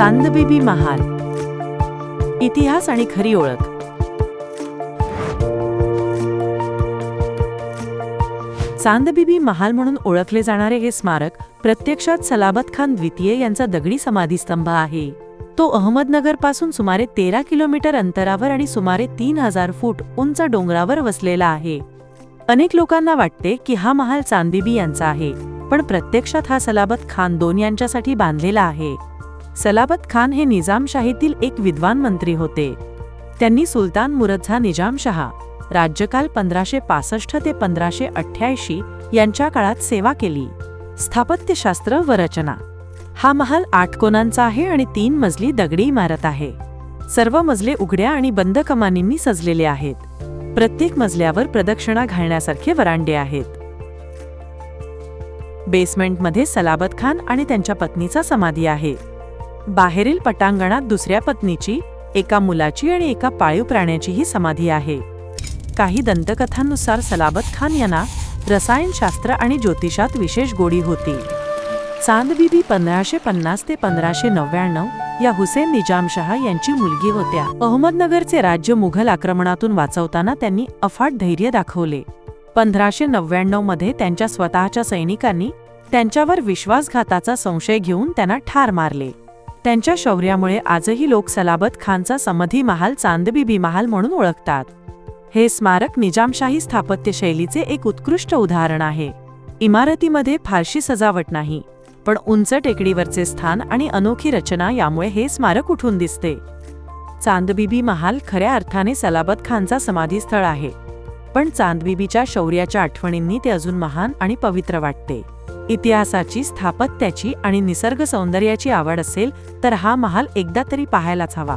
चांदबीबी महाल. इतिहास आणि खरी ओळख. चांदबीबी महाल म्हणून ओळखले जाणारे हे स्मारक प्रत्यक्षात सलाबत खान द्वितीय यांचा दगडी समाधीस्तंभ आहे. तो अहमदनगरपासून सुमारे तेरा किलोमीटर अंतरावर आणि सुमारे तीन हजार फूट उंच डोंगरावर वसलेला आहे. अनेक लोकांना वाटते की हा महाल चांदबीबी यांचा आहे पण प्रत्यक्षात हा सलाबत खान दोन यांच्यासाठी बांधलेला आहे. सलाबत खान हे निजामशाहीतील एक विद्वान मंत्री होते. त्यांनी सुलतान मुरझा निजामशहा राज्यकाल पंधराशे पासष्ट ते पंधराशे अठ्ठ्याऐंशी यांच्या काळात सेवा केली. स्थापत्यशास्त्र व रचना. हा महाल आठ कोनांचा आहे आणि तीन मजली दगडी इमारत आहे. सर्व मजले उघड्या आणि बंद कमानींनी सजलेले आहेत. प्रत्येक मजल्यावर प्रदक्षिणा घालण्यासारखे वरांडे आहेत. बेसमेंटमध्ये सलाबत खान आणि त्यांच्या पत्नीचा समाधी आहे. बाहेरील पटांगणात दुसऱ्या पत्नीची एका मुलाची आणि एका पाळीव प्राण्याचीही समाधी आहे. काही दंतकथांनुसार सलाबत खान यांना रसायनशास्त्र आणि ज्योतिषात विशेष गोडी होती. चांदबीबी पंधराशे पन्नास ते पंधराशे नव्याण्णव या हुसेन निजामशहा यांची मुलगी होत्या. अहमदनगरचे राज्य मुघल आक्रमणातून वाचवताना त्यांनी अफाट धैर्य दाखवले. पंधराशे नव्याण्णवमध्ये त्यांच्या स्वतःच्या सैनिकांनी त्यांच्यावर विश्वासघाताचा संशय घेऊन त्यांना ठार मारले. त्यांच्या शौर्यामुळे आजही लोक सलाबत खानचा समधी महाल चांदबीबी महाल म्हणून ओळखतात. हे स्मारक निजामशाही स्थापत्यशैलीचे एक उत्कृष्ट उदाहरण आहे. इमारतीमध्ये फारशी सजावट नाही पण उंच टेकडीवरचे स्थान आणि अनोखी रचना यामुळे हे स्मारक उठून दिसते. चांदबिबी महाल खऱ्या अर्थाने सलाबत खानचा समाधीस्थळ आहे पण चांदबीबीच्या शौर्याच्या आठवणींनी ते अजून महान आणि पवित्र वाटते. इतिहासाची स्थापत्याची आणि निसर्ग सौंदर्याची आवड असेल तर हा महाल एकदा तरी पाहायलाच हवा.